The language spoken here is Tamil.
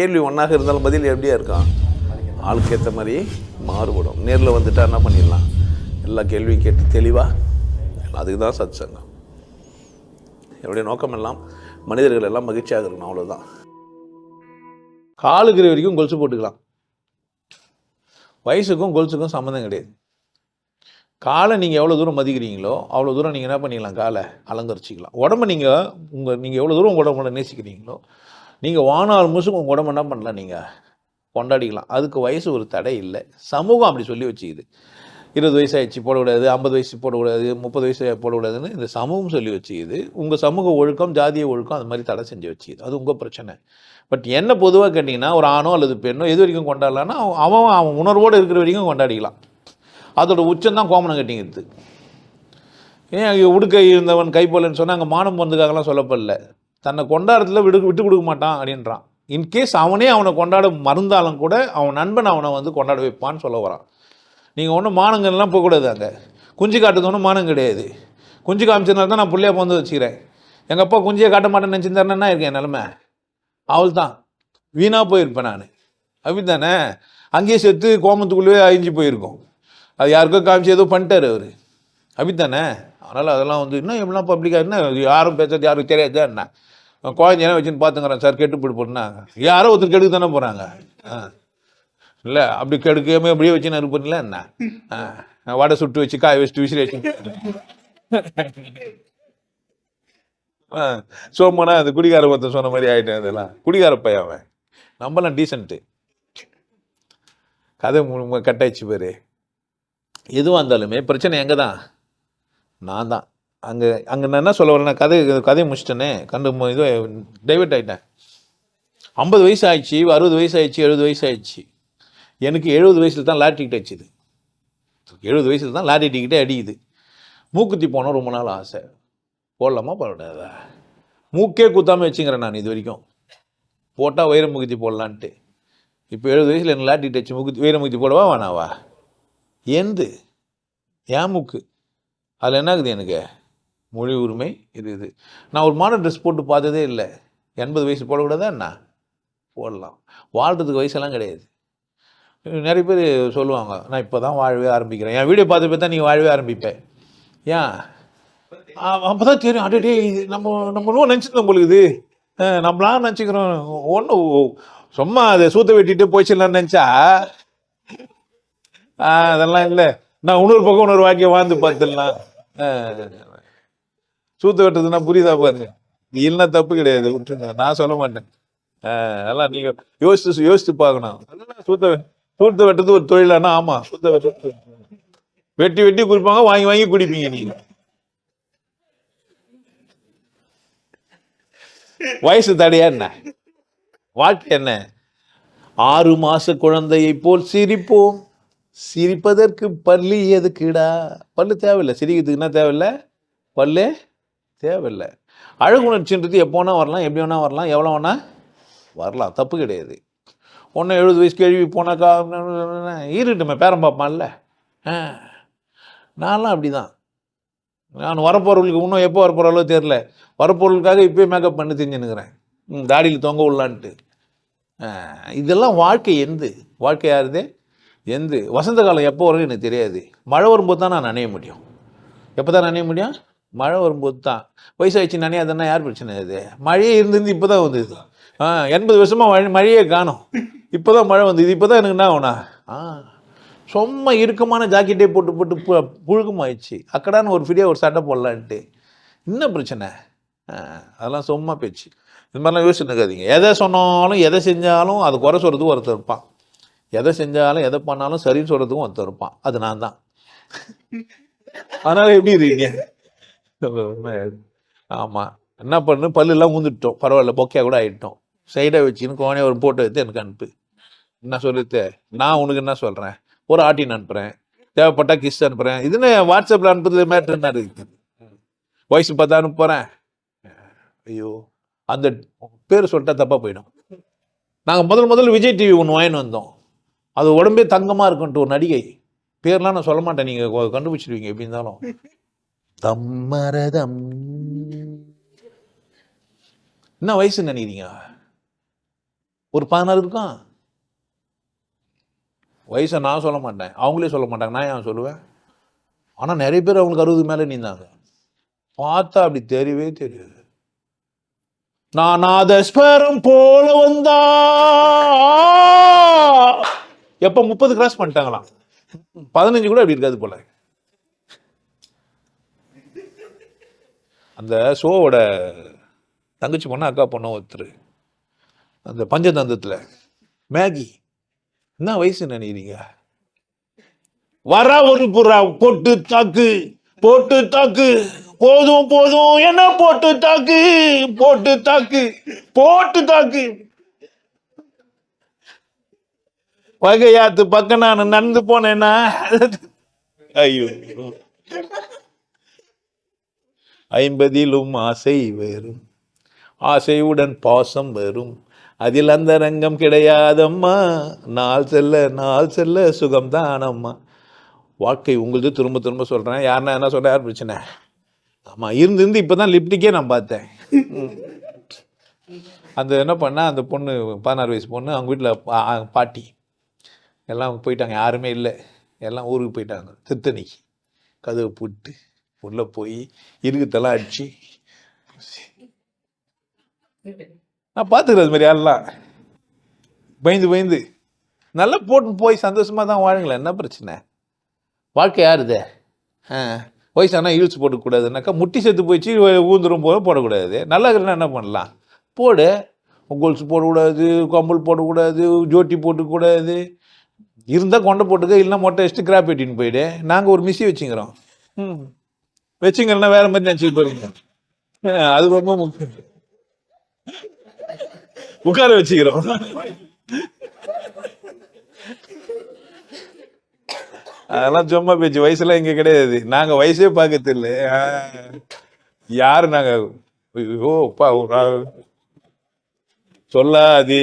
கேள்வி ஒன்றாக இருந்தாலும் பதில் எப்படியா இருக்கான் ஆளுக்கு ஏற்ற மாதிரி மாறுபடும். நேரில் வந்துட்டா என்ன பண்ணிடலாம்? எல்லா கேள்வியும் கேட்டு தெளிவாக அதுக்கு தான் சத் சங்கம் என்னுடைய நோக்கம் எல்லாம் மனிதர்கள் எல்லாம் மகிழ்ச்சியாக இருக்கணும் அவ்வளோதான் காலுக்கிற வரைக்கும் கொலுசு போட்டுக்கலாம். வயசுக்கும் கொலுசுக்கும் சம்மந்தம் கிடையாது. காலை நீங்கள் எவ்வளோ தூரம் மதிக்கிறீங்களோ அவ்வளோ தூரம் நீங்கள் என்ன பண்ணிக்கலாம் காலை அலங்கரிச்சிக்கலாம். உடம்பை நீங்கள் உங்கள் நீங்கள் எவ்வளோ தூரம் உங்கள் உடம்புல நேசிக்கிறீங்களோ நீங்கள் வானால் முசுக்கு உங்கள் உடம்பு என்ன பண்ணலாம் நீங்கள் கொண்டாடிக்கலாம். அதுக்கு வயசு ஒரு தடை இல்லை. சமூகம் அப்படி சொல்லி வச்சுக்குது. இருபது வயசு ஆயிடுச்சு போடக்கூடாது. ஐம்பது வயசு போடக்கூடாது. முப்பது வயசு போடக்கூடாதுன்னு இந்த சமூகம் சொல்லி வச்சுக்குது. உங்கள் சமூக ஒழுக்கம் ஜாதிய ஒழுக்கம் அது மாதிரி தடை செஞ்சு வச்சுக்குது. அது உங்கள் பிரச்சனை. பட் என்ன பொதுவாக கேட்டிங்கன்னா ஒரு ஆணோ அல்லது பெண்ணோ எது வரைக்கும் கொண்டாடலான்னா அவன் அவன் உணர்வோடு இருக்கிற வரைக்கும் கொண்டாடிக்கலாம். அதோட உச்சந்தான் கோமணம் கோமனம் கட்டிங்கிறது ஏன் அங்கே உடுக்கை இருந்தவன் கைப்போலன்னு சொன்னால் அங்கே மானம் போனதுக்காகலாம் சொல்லப்படல. தன்னை கொண்டாடத்தில் விடு விட்டு கொடுக்க மாட்டான் அப்படின்றான். இன்கேஸ் அவனே அவனை கொண்டாட மறந்தாலும் கூட அவன் நண்பன் அவனை வந்து கொண்டாட வைப்பான்னு சொல்ல வரான். நீங்கள் ஒன்றும் மானங்கள்லாம் போகக்கூடாது அங்கே. குஞ்சு காட்டுறது ஒன்றும் மானம் கிடையாது. குஞ்சு காமிச்சதுனால தான் நான் புள்ளையா வந்து வச்சுக்கிறேன். எங்கள் அப்பா குஞ்சியை காட்ட மாட்டேன்னு நினச்சிருந்தாருன்னா என்ன இருக்கேன் நிலமை? அவள் தான் வீணாக போயிருப்பேன் நான். அப்படி தானே அங்கேயே செத்து கோமத்துக்குள்ளேயே அழிஞ்சு போயிருக்கோம். அது யாருக்கோ காமிச்சு ஏதோ பண்ணிட்டார் அவர். அப்படித்தானே? அதனால் அதெல்லாம் வந்து இன்னும் எப்படிலாம் பப்ளிக்காக என்ன? யாரும் பேசுறது யாரும் தெரியாது என்ன? குழந்தையெல்லாம் வச்சுன்னு பார்த்துங்கிறேன் சார் கெட்டு போட்டு போட்டுனா? யாரோ ஒருத்தர் கெடுக்க தானே போகிறாங்க ஆ. இல்லை அப்படி கெடுக்காம அப்படியே வச்சு இருப்பீங்களா என்ன? ஆ. வடை சுட்டு வச்சு காய வச்சுட்டு விசிறி வச்சு. ஆ. சோமனா அது குடிகார ஒருத்தன் சொன்ன மாதிரி ஆகிட்டேன் அதெல்லாம். குடிகார பையன் அவன். நம்மலாம் டீசென்ட்டு கதை மு- கட்டாயிச்சு பேர். எதுவாக இருந்தாலுமே பிரச்சனை எங்கே தான் நான் தான். அங்கே அங்கே நான் என்ன சொல்ல வரேன்னா கதை கதையை முடிச்சிட்டேனே கண்டு இது டைவெர்ட் ஆகிட்டேன் ஐம்பது வயசு ஆயிடுச்சு அறுபது வயசு ஆயிடுச்சு எழுபது வயசு ஆயிடுச்சு எனக்கு எழுபது வயசில் தான் லாட்ரி டிக்கெட் அடிச்சுது. எழுபது வயசில் தான் லாட்ரி டிக்கெட்டே அடிக்குது. மூக்குத்தி போனால் ரொம்ப நாள் ஆசை. போடலாமா போடாதா மூக்கே குத்தாமல் வச்சுங்கிறேன் நான் இது வரைக்கும். போட்டால் வைர முகுத்தி போடலான்ட்டு. இப்போ எழுபது வயசில் எனக்கு லாட்ரி டச்சு முகுத்தி மூக்குத்தி வைர மூக்குத்தி போடவா வேணாவா? எந்து ஏன் மூக்கு? அதில் என்ன ஆகுது எனக்கு? மொழி உரிமை இருக்குது. நான் ஒரு மாடல் ட்ரெஸ் போட்டு பார்த்ததே இல்லை. எண்பது வயசு போடக்கூடாதா என்ன? போடலாம். வாழ்கிறதுக்கு வயசெல்லாம் கிடையாது. நிறைய பேர் சொல்லுவாங்க நான் இப்போ தான் வாழவே ஆரம்பிக்கிறேன். என் வீடியோ பார்த்து பார்த்தா நீ வாழவே ஆரம்பிப்பேன் ஏன்? அப்போ தான் தெரியும். அடே இது நம்ம நம்ம நினச்சிருந்தோம் உங்களுக்கு இது. நம்மளாம் நினச்சிக்கிறோம். ஒன்று சும்மா அதை சூத்த வெட்டிட்டு போயிடலாம்னு நினச்சா அதெல்லாம் இல்லை. நான் இன்னொரு பக்கம் இன்னொரு வாக்கியம் வாழ்ந்து பார்த்துடலாம். சூத்து வெட்டுறதுன்னா புரியுதா பாருங்க. இல்லைன்னா தப்பு கிடையாது. விட்டுருங்க நான் சொல்ல மாட்டேன். அதெல்லாம் நீங்க யோசிச்சு யோசிச்சு பார்க்கணும். சூத்த வெ- சூத்த வெட்டுறது ஒரு தொழிலானா ஆமா சூத்த வெட்டுறது. வெட்டி வெட்டி குடிப்பாங்க வாங்கி வாங்கி குடிப்பீங்க நீங்க. வயசு தடையா என்ன? வாழ்க்கை என்ன? ஆறு மாச குழந்தையை போல் சிரிப்போம். சிரிப்பதற்கு பல்லு எதுக்குடா? பல்லு தேவையில்லை. சிரிக்கிறதுக்கு என்ன தேவையில்லை. பல்லு தேவையில்லை. அழகுணர்ச்சின்றது எப்போ வேணால் வரலாம் எப்படி வேணால் வரலாம் எவ்வளோ வேணால் வரலாம். தப்பு கிடையாது. ஒன்று எழுபது வயசு கேள்வி போனாக்கா ஈருட்டுமே பேரம் பார்ப்பான்ல. ஆ. நான்லாம் அப்படி தான் நான் வரப்போகிறவங்களுக்கு இன்னும் எப்போ வரப்போகிறாலோ தெரில வரப்பொருளுக்காக இப்போயே மேக்கப் பண்ணி தெரிஞ்சுன்னுக்கிறேன் ம் தாடியில் தொங்க விடலான்ட்டு. இதெல்லாம் வாழ்க்கை எந்து? வாழ்க்கை யாருதே? எந்த வசந்த காலம் எப்போ வரும் எனக்கு தெரியாது. மழை வரும்போது தான் நான் நனைய முடியும். எப்போ தான் நனைய முடியும்? மழை வரும்போது தான். வயசாகிடுச்சு நனையாதுன்னா யார் பிரச்சனை இது? மழையே இருந்திருந்து இப்போ தான் வந்தது. ஆ எண்பது வருஷமாக மழை மழையே காணும். இப்போ தான் மழை வந்தது. இப்போ தான் எனக்கு என்ன ஆகுனா ஆ சும்மா இறுக்கமான ஜாக்கெட்டே போட்டு போட்டு பு புழுக்கமாயிடுச்சு. அக்கடான்னு ஒரு ஃப்ரீயாக ஒரு சட்டை போடலான்ட்டு. என்ன பிரச்சனை? அதெல்லாம் சும்மா பேச்சு. இது மாதிரிலாம் யோசிச்சு இருக்காதீங்க. எதை சொன்னாலும் எதை செஞ்சாலும் அது குறை சொல்கிறதுக்கும் ஒருத்தர் இருப்பான். எதை செஞ்சாலும் எதை பண்ணாலும் சரின்னு சொல்கிறதுக்கும் ஒருத்தர் இருப்பான். அது நான் தான். அதனால் எப்படி இருக்கீங்க? ஆமாம் என்ன பண்ணு? பல்லுலாம் ஊந்துட்டோம். பரவாயில்ல பொக்கையாக கூட ஆகிட்டோம் சைடாக வச்சுன்னு கோனே ஒரு போட்டோ எடுத்து எனக்கு அனுப்பு. என்ன சொல்லுது நான் உனக்கு என்ன சொல்கிறேன் ஒரு ஆட்டின் அனுப்புகிறேன் தேவைப்பட்டா கிஸ் அனுப்புகிறேன் இதுன்னு வாட்ஸ்அப்பில் அனுப்புறது மேட்ரு என்ன இருக்குது வயசு பார்த்தா அனுப்புகிறேன் ஐயோ. அந்த பேர் சொல்லிட்டா தப்பாக போயிடும். நாங்கள் முதல் முதல்ல விஜய் டிவி ஒன்று வாங்கின்னு வந்தோம். அது உடம்பே தங்கமாக இருக்குன்ட்டு ஒரு நடிகை. பேர்லாம் நான் சொல்ல மாட்டேன். நீங்கள் கண்டுபிடிச்சிருவீங்க எப்படி இருந்தாலும். தம்மரதம் என்ன வயசு நினைக்கிறீங்க? ஒரு பதினாறு இருக்கும் வயசை நான் சொல்ல மாட்டேன். அவங்களே சொல்ல மாட்டாங்க. நான் ஏன் சொல்லுவேன்? ஆனால் நிறைய பேர் அவங்களுக்கு அறுபது மேலே நீந்தாங்க பார்த்தா அப்படி தெரியவே தெரியாது. நான் நாதஸ்வரம் போல வந்தா. எப்போ முப்பது கிராஸ் பண்ணிட்டாங்களாம்? பதினஞ்சு கூட அப்படி இருக்காது போல. அந்த ஷோவோட தங்கச்சி பொண்ணு அக்கா பொண்ணு ஒருத்தர். அந்த பஞ்சதந்தத்தில் மேகி என்ன வயசு நினைக்கிறீங்க? வர ஒரு புறா போட்டு தாக்கு போட்டு தாக்கு. போதும் போதும் என்ன போட்டு தாக்கு? போட்டு தாக்கு போட்டு தாக்கு. வகையாத்து பக்கம் நான் நடந்து போனேன்னா. ஐயோ. ஐம்பதிலும் ஆசை வரும் ஆசையுடன் பாசம் வரும். அதில் அந்த ரங்கம் கிடையாதம்மா. நாள் செல்ல நாள் செல்ல சுகம்தானம்மா. வாழ்க்கை உங்களுது திரும்ப திரும்ப சொல்கிறேன் யாருன்னா என்ன சொல்ற யார் பிரச்சனை. ஆமாம் இருந்து இருந்து இப்போ தான் லிப்டிக்கே நான் பார்த்தேன். அந்த என்ன பண்ணால் அந்த பொண்ணு பதினாறு வயசு பொண்ணு அவங்க வீட்டில் பாட்டி. எல்லாம் போயிட்டாங்க. யாருமே இல்லை. எல்லாம் ஊருக்கு போயிட்டாங்க. திருத்தணிக்கு. கதவை போட்டு உள்ளே போய் இருக்குத்தெல்லாம் அடிச்சு. நான் பார்த்துக்கிறேன் அது மாதிரி யாரெல்லாம். பயந்து பயந்து. நல்லா போட்டு போய் சந்தோஷமாக தான் வாழுங்களேன். என்ன பிரச்சனை? வாழ்க்கை யாருது ஆ. வயசானா ஹீல்ஸ் போட்டுக்கூடாதுனாக்கா முட்டி செத்து போயிடுச்சு ஊந்துரும் போல போடக்கூடாது. நல்லா இருக்கிறனா என்ன பண்ணலாம்? போடு. கோல்ஸ் போடக்கூடாது கம்பல் போடக்கூடாது ஜோட்டி போட்டுக்கூடாது. இருந்தால் கொண்டை போட்டுக்க இல்லைன்னா மொட்டை வச்சுட்டு கிராப் வெட்டின்னு போயிடு. நாங்கள் ஒரு மிஸ்ஸி வச்சுக்கிறோம். வச்சுங்கன்னா வேற மாதிரி நினச்சிட்டு போறீங்க. அது ரொம்ப முக்கியம் உட்கார வச்சுக்கிறோம். அதெல்லாம் சும்மா பேச்சு வயசுலாம் இங்க கிடையாது. நாங்க வயசே பார்க்கறது இல்லை. யாரு நாங்க? ஐயோ அப்பா. சொல்லாதே.